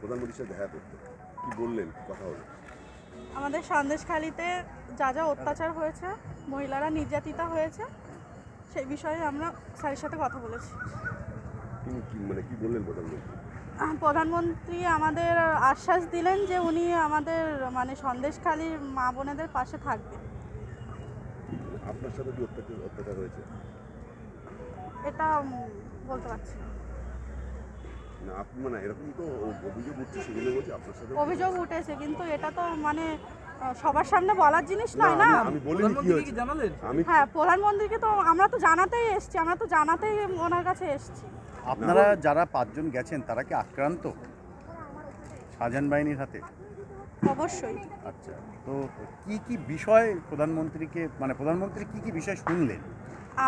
প্রধানমন্ত্রীর সাথে দেখা করতে। কি বললেন? কথা হলো আমাদের সন্দেশখালিতে যা যা অত্যাচার হয়েছে মহিলারা নির্যাতিতা হয়েছে সেই বিষয়ে আমরা স্যারের সাথে কথা বলেছি। তিনি কি মানে কি বললেন প্রধানমন্ত্রী প্রধানমন্ত্রী আমাদের আশ্বাস দিলেন যে উনি আমাদের মানে সন্দেশখালির মা বোনেদের পাশে থাকবেন আপনার সাথে কি অত্যাচার অত্যাচার হয়েছে? এটা বলতে পারছি না। না আপনি মানে এরকম তো অভিযোগ উঠছে সেগুলো বলছে আপনার সাথে অভিযোগ উঠেছে কিন্তু এটা তো মানে সবার সামনে বলার জিনিস নয় না আমি- বলিনি কি হয়েছে। জানালেন? আমি হ্যাঁ প্রধানমন্ত্রীকে তো আমরা তো জানাতেই এসছি আমরা তো জানাতেই ওনার কাছে এসছি। আপনারা যারা পাঁচজন গেছেন তারা কি আক্রান্ত? শাহজাহান বাহিনীর হাতে? অবশ্যই। আচ্ছা তো কি কি বিষয় প্রধানমন্ত্রীকে মানে প্রধানমন্ত্রী কি কি বিষয় শুনলেন?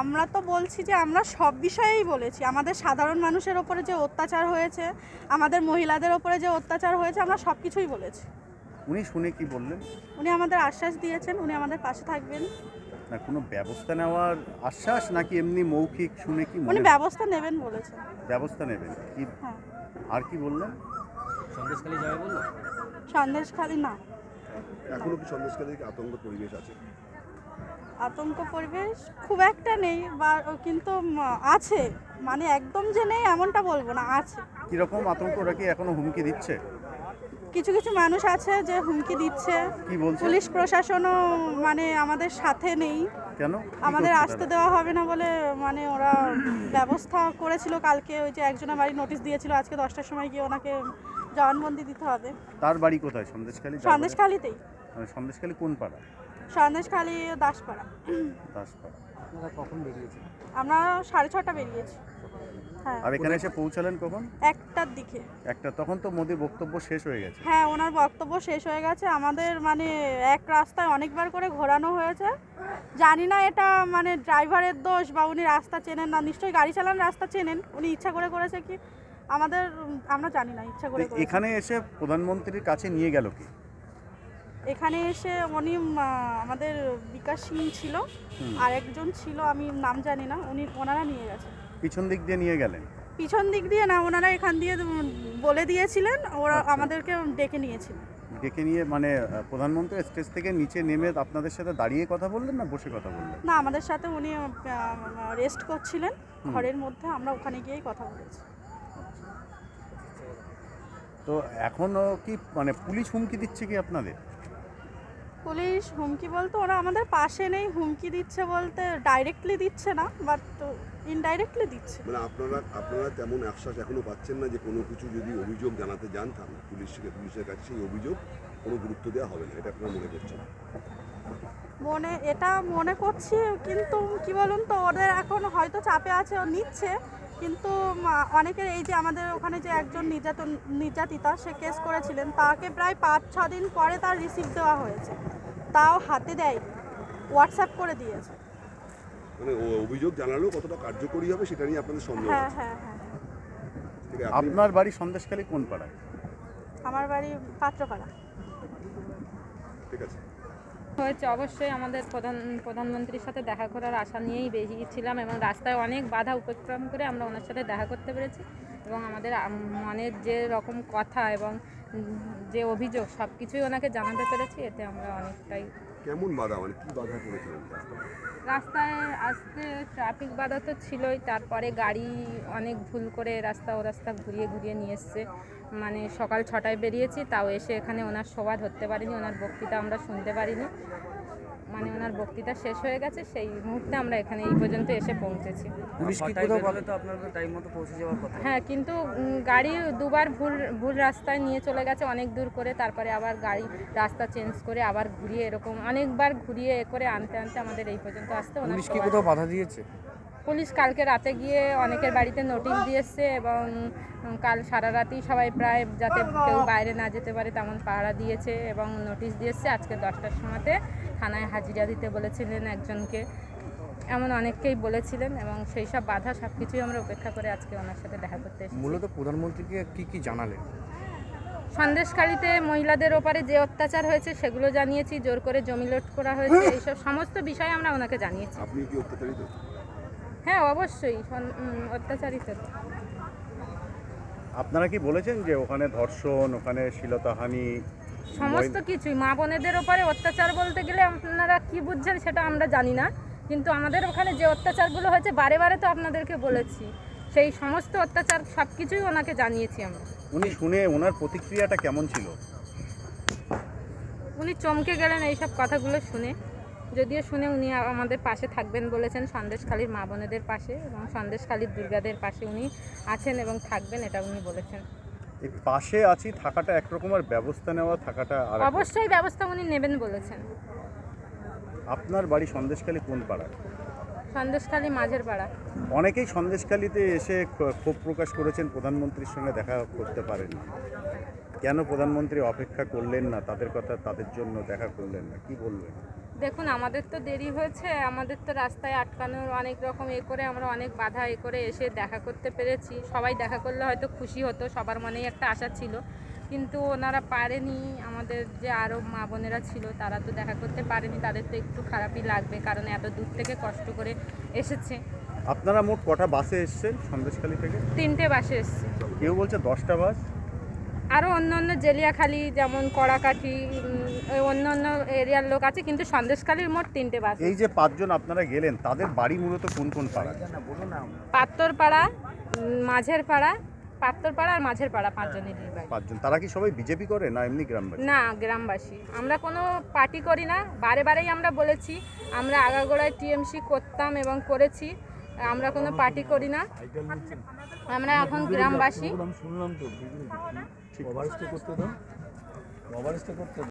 আমরা তো বলছি যে আমরা সব বিষয়েই বলেছি। আমাদের সাধারণ মানুষের ওপরে যে অত্যাচার হয়েছে আমাদের মহিলাদের ওপরে যে অত্যাচার হয়েছে আমরা সব কিছুই বলেছি। উনি শুনে কি বললেন? উনি আমাদের আশ্বাস দিয়েছেন উনি আমাদের পাশে থাকবেন। না কোনো ব্যবস্থা নেওয়ার আশ্বাস নাকি এমনি মৌখিক শুনে কি উনি মনে ব্যবস্থা নেবেন বলেছেন। ব্যবস্থা নেবেন কি হ্যাঁ। আর কি বললেন? সন্দেশখালী যাবে বলল? সন্দেশখালী না। এখনও কি সন্দেশকারী আতঙ্ক পরিবেশ আছে? আতঙ্ক পরিবেশ খুব একটা নেই বা কিন্তু আছে। মানে একদম যে নেই এমনটা বলব না আছে। কীরকম আতঙ্ক? ওরা কি এখনও হুমকি দিচ্ছে? কিছু কিছু মানুষ আছে যে হুমকি দিচ্ছে। কি বলছে? পুলিশ প্রশাসনও মানে আমাদের সাথে নেই। কেন? আমাদের আসতে দেওয়া হবে না বলে মানে ওরা ব্যবস্থা করেছিল কালকে ওই যে একজনের বাড়ি নোটিশ দিয়েছিল আজকে দশটার সময় গিয়ে ওনাকে জবানবন্দি দিতে হবে। তার বাড়ি কোথায়? সন্দেশখালী? সন্দেশখালিতেই। মানে সন্দেশখালী কোন পাড়া সন্দেশখালি দাসপাড়া। দাসপাড়া। আপনারা কখন বেরিয়েছেন? আমরা সাড়ে ছটা বেরিয়েছি। হ্যাঁ। আর এখানে এসে পৌঁছালেন কখন? একটার দিকে। একটা তখন তো মোদি বক্তব্য শেষ হয়ে গেছে। হ্যাঁ ওনার বক্তব্য শেষ হয়ে গেছে। আমাদের মানে এক রাস্তায় অনেকবার করে ঘোরানো হয়েছে। জানি না এটা মানে ড্রাইভারের দোষ বা উনি রাস্তা চেনেন না। নিশ্চয়ই গাড়ি চালান রাস্তা চেনেন। উনি ইচ্ছা করে করেছে কি? আমাদের আমরা জানি না ইচ্ছা করে এখানে এসে প্রধানমন্ত্রীর কাছে নিয়ে গেল কি? এখানে এসে উনি আমাদের বিকাশ সিং ছিল। আর একজন ছিল আমি নাম জানি না উনি ওনারা নিয়ে গেছে। পিছন দিক দিয়ে নিয়ে গেলেন? পিছন দিক দিয়ে না ওনারা এখান দিয়ে বলে দিয়েছিলেন ওরা আচ্ছা। আমাদেরকে ডেকে নিয়েছিলেন ডেকে নিয়ে মানে প্রধানমন্ত্রী স্টেজ থেকে নিচে নেমে আপনাদের সাথে দাঁড়িয়ে কথা বললেন না বসে কথা বললেন? না আমাদের সাথে উনি রেস্ট করছিলেন। ঘরের মধ্যে আমরা ওখানে গিয়েই কথা বলেছি। তো এখনও কি মানে পুলিশ হুমকি দিচ্ছে কি আপনাদের? পুলিশ হুমকি বলতে ওরা আমাদের পাশে নেই হুমকি দিচ্ছে বলতে ডাইরেক্টলি দিচ্ছে না বাট ইনডাইরেক্টলি দিচ্ছে। মানে আপনারা আপনারা তেমন আশ্বাস এখনও পাচ্ছেন না যে কোনো কিছু যদি অভিযোগ জানাতে যান থানা পুলিশকে পুলিশের কাছে সেই অভিযোগ কোনো গুরুত্ব দেওয়া হবে না এটা আপনারা মনে করছেন? মনে এটা মনে করছি কিন্তু কি বলুন তো ওদের এখন হয়তো চাপে আছে ও নিচ্ছে কিন্তু অনেকের এই যে আমাদের ওখানে যে একজন নির্যাতন নির্যাতিতা সে কেস করেছিলেন তাকে প্রায় পাঁচ ছ দিন পরে তার রিসিভ দেওয়া হয়েছে। তাও হাতে দেয় হোয়াটসঅ্যাপ করে দিয়েছে। মানে ও অভিযোগ জানালেও কতটা কার্যকরী হবে সেটা নিয়ে আপনাদের সন্দেহ হ্যাঁ হ্যাঁ হ্যাঁ ঠিক আছে আপনার বাড়ি সন্দেশখালী কোন পাড়ায়? আমার বাড়ি পাত্রপাড়া। ঠিক আছে। হয়েছে, অবশ্যই আমাদের প্রধান, প্রধানমন্ত্রীর সাথে দেখা করার আশা নিয়েই বেরিয়েছিলাম এবং রাস্তায় অনেক বাধা উপক্রম করে আমরা ওনার সাথে দেখা করতে পেরেছি এবং আমাদের মনের যে রকম কথা এবং যে অভিযোগ সব কিছুই ওনাকে জানাতে পেরেছি এতে আমরা অনেকটাই কেমন বাধা? মানে কি বাধা করেছিল রাস্তায়? আসতে ট্রাফিক বাধা তো ছিলই তারপরে গাড়ি অনেক ভুল করে রাস্তা ও রাস্তা ঘুরিয়ে ঘুরিয়ে নিয়ে এসছে। মানে সকাল ছটায় বেরিয়েছি তাও এসে এখানে ওনার সভা ধরতে পারিনি ওনার বক্তৃতা আমরা শুনতে পারিনি। মানে ওনার বক্তৃতা শেষ হয়ে গেছে সেই মুহূর্তে আমরা এখানে এই পর্যন্ত এসে পৌঁছেছি। পুলিশ কি কোথাও বলে তো আপনাদের টাইম মতো পৌঁছে যাওয়ার কথা। হ্যাঁ কিন্তু গাড়ি দুবার ভুল ভুল রাস্তায় নিয়ে চলে গেছে অনেক দূর করে তারপরে আবার গাড়ি রাস্তা চেঞ্জ করে আবার ঘুরিয়ে এরকম অনেকবার ঘুরিয়ে এ করে আনতে আনতে আমাদের এই পর্যন্ত আসতে পুলিশ কি কোথাও বাধা দিয়েছে? পুলিশ কালকে রাতে গিয়ে অনেকের বাড়িতে নোটিশ দিয়েছে এবং কাল সারা রাতেই সবাই প্রায় যাতে কেউ বাইরে না যেতে পারে তেমন পাহারা দিয়েছে এবং নোটিশ দিয়েছে। আজকে দশটার সময়তে থানায় হাজিরা দিতে বলেছিলেন একজনকে। এমন অনেককেই বলেছিলেন এবং সেই সব বাধা সব কিছুই আমরা উপেক্ষা করে আজকে ওনার সাথে দেখা করতে এসেছি। মূলত প্রধানমন্ত্রীকে কি কি জানালেন? সন্দেশখালিতে মহিলাদের ওপারে যে অত্যাচার হয়েছে সেগুলো জানিয়েছি জোর করে জমি লোট করা হয়েছে এইসব সমস্ত বিষয় আমরা ওনাকে জানিয়েছি। আপনি কি অত্যাচারিত? হ্যাঁ অবশ্যই। অত্যাচারিত। আপনারা কি বলেছেন যে ওখানে ধর্ষণ ওখানে শ্লীলতাহানি সমস্ত কিছুই। মা বোনেদের ওপরে অত্যাচার বলতে গেলে আপনারা কি বুঝছেন সেটা আমরা জানি না। কিন্তু আমাদের ওখানে যে অত্যাচারগুলো হয়েছে বারে বারে তো আপনাদেরকে বলেছি। সেই সমস্ত অত্যাচার সব কিছুই ওনাকে জানিয়েছি আমরা। উনি শুনে ওনার প্রতিক্রিয়াটা কেমন ছিল? উনি চমকে গেলেন এইসব কথাগুলো শুনে। যদিও শুনে উনি আমাদের পাশে থাকবেন বলেছেন সন্দেশখালীর মা বোনেদের পাশে এবং সন্দেশখালীর দুর্গাদের পাশে উনি আছেন এবং থাকবেন এটা উনি বলেছেন। এই পাশে আছি থাকাটা একরকমের ব্যবস্থা নেওয়া থাকাটা অবশ্যই ব্যবস্থা উনি নেবেন বলেছেন। আপনার বাড়ি সন্দেশখালী কোন পাড়ায়? সন্দেশখালী মাঝের পাড়া। অনেকেই সন্দেশখালীতে এসে ক্ষোভ প্রকাশ করেছেন প্রধানমন্ত্রীর সঙ্গে দেখা করতে পারেন কেন প্রধানমন্ত্রী অপেক্ষা করলেন না? তাদের কথা তাদের জন্য দেখা করলেন না। কি বলবেন? দেখুন আমাদের তো দেরি হয়েছে আমাদের তো রাস্তায় আটকানোর অনেক রকম এ করে আমরা অনেক বাধা এ করে এসে দেখা করতে পেরেছি। সবাই দেখা করলে হয়তো খুশি হতো সবার মনেই একটা আশা ছিল। কিন্তু ওনারা পারেনি আমাদের যে আরও মা বোনেরা ছিল তারা তো দেখা করতে পারেনি তাদের তো একটু খারাপই লাগবে কারণ এত দূর থেকে কষ্ট করে এসেছে। আপনারা মোট কটা বাসে এসছেন সন্দেশখালী থেকে? তিনটে বাসে এসছে। কেউ বলছে দশটা বাস? আরও অন্য অন্য জেলিয়াখালি যেমন কড়াকাঠি অন্য অন্য এরিয়ার লোক আছে কিন্তু সন্দেশখালির মোট তিনটে বাস এই যে পাঁচজন আপনারা গেলেন তাদের বাড়ি মূলত কোন কোন পাড়া? পাত্তরপাড়া উম, মাঝের পাড়া পাত্তরপাড়া আর মাঝের পাড়া পাঁচজনেরই বাড়ি পাঁচজন। তারা কি সবাই বিজেপি করে না এমনি গ্রামবাসী? না গ্রামবাসী। আমরা কোনো পার্টি করি না বারে বারেই আমরা বলেছি আমরা আগাগোড়ায় টিএমসি করতাম এবং করেছি। আমরা কোনো পার্টি করি না। আমরা এখন গ্রামবাসী। শুনলাম তো করতে দাও। করতে দাও।